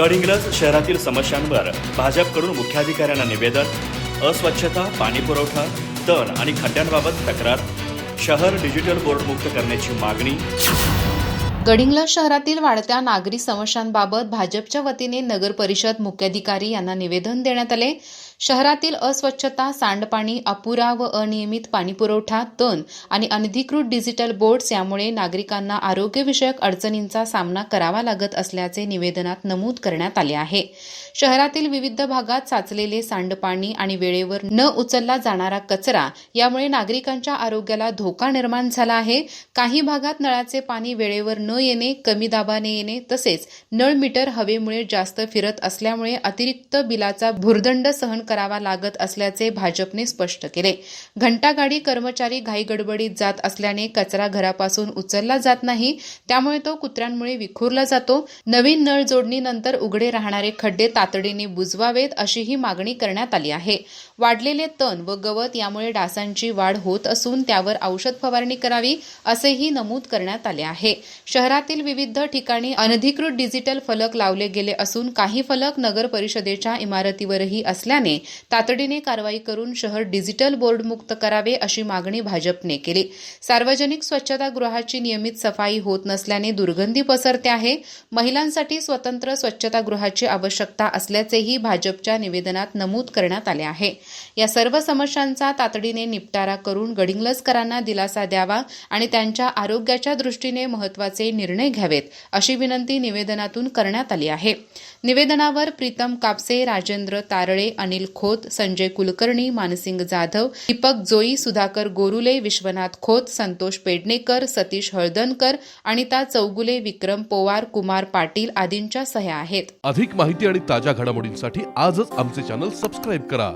गडहिंग्लज शहरातील समस्यांवर भाजपकडून मुख्याधिकाऱ्यांना निवेदन अस्वच्छता पाणीपुरवठा तण आणि खड्ड्यांबाबत तक्रार शहर डिजिटल बोर्ड मुक्त करण्याची मागणी. गडिंग्लज शहरातील वाढत्या नागरी समस्यांबाबत भाजपच्या वतीने नगर परिषद मुख्याधिकारी यांना निवेदन देण्यात आले. शहरातील अस्वच्छता सांडपाणी अपुरा व अनियमित पाणीपुरवठा तण आणि अनधिकृत डिजिटल बोर्ड्स यामुळे नागरिकांना आरोग्यविषयक अडचणींचा सामना करावा लागत असल्याचे निवेदनात नमूद करण्यात आले आहे. शहरातील विविध भागात साचलेले सांडपाणी आणि वेळेवर न उचलला जाणारा कचरा यामुळे नागरिकांच्या आरोग्याला धोका निर्माण झाला आहे. काही भागात नळाचे पाणी वेळेवर न येणे कमी दाबाने येणे तसेच नळ मीटर हवेमुळे जास्त फिरत असल्यामुळे अतिरिक्त बिलाचा भुर्दंड सहन करावा लागत असल्याचे भाजपने स्पष्ट केले. घंटागाडी कर्मचारी घाईगडबडीत जात असल्याने कचरा घरापासून उचलला जात नाही त्यामुळे तो कुत्र्यांमुळे विखुरला जातो. नवीन नळ जोडणीनंतर उघडे राहणारे खड्डे तातडीने बुजवावेत अशीही मागणी करण्यात आली आहे. वाढलेले तण व गवत यामुळे डासांची वाढ होत असून त्यावर औषध फवारणी करावी असेही नमूद करण्यात आले आहे. शहरातील विविध ठिकाणी अनधिकृत डिजिटल फलक लावले गेले असून काही फलक नगर परिषदेच्या इमारतीवरही असल्याने तातडीने कारवाई करून शहर डिजिटल बोर्डमुक्त करावे अशी मागणी भाजपने केली. सार्वजनिक स्वच्छतागृहाची नियमित सफाई होत नसल्याने दुर्गंधी पसरते आहे. महिलांसाठी स्वतंत्र स्वच्छतागृहाची आवश्यकता असल्याचेही भाजपच्या निवेदनात नमूद करण्यात आले आहे. या सर्व समस्यांचा तातडीने निपटारा करून गडिंग्लजकरांना दिलासा द्यावा आणि त्यांच्या आरोग्याच्या दृष्टीने महत्त्वाचे निर्णय घ्यावेत अशी विनंती निवेदनातून करण्यात आली आहे. निवेदनावर प्रीतम कापसे राजेंद्र तारळे अनिल खोत संजय कुलकर्णी मानसिंग जाधव दीपक जोई सुधाकर गोरुले विश्वनाथ खोत संतोष पेडणेकर सतीश हळदनकर अनिता चौगुले विक्रम पोवार कुमार पाटील आदींच्या सह्या आहेत. अधिक माहिती आणि ताज्या घडामोडींसाठी आजच आमचे चॅनल सबस्क्राईब करा.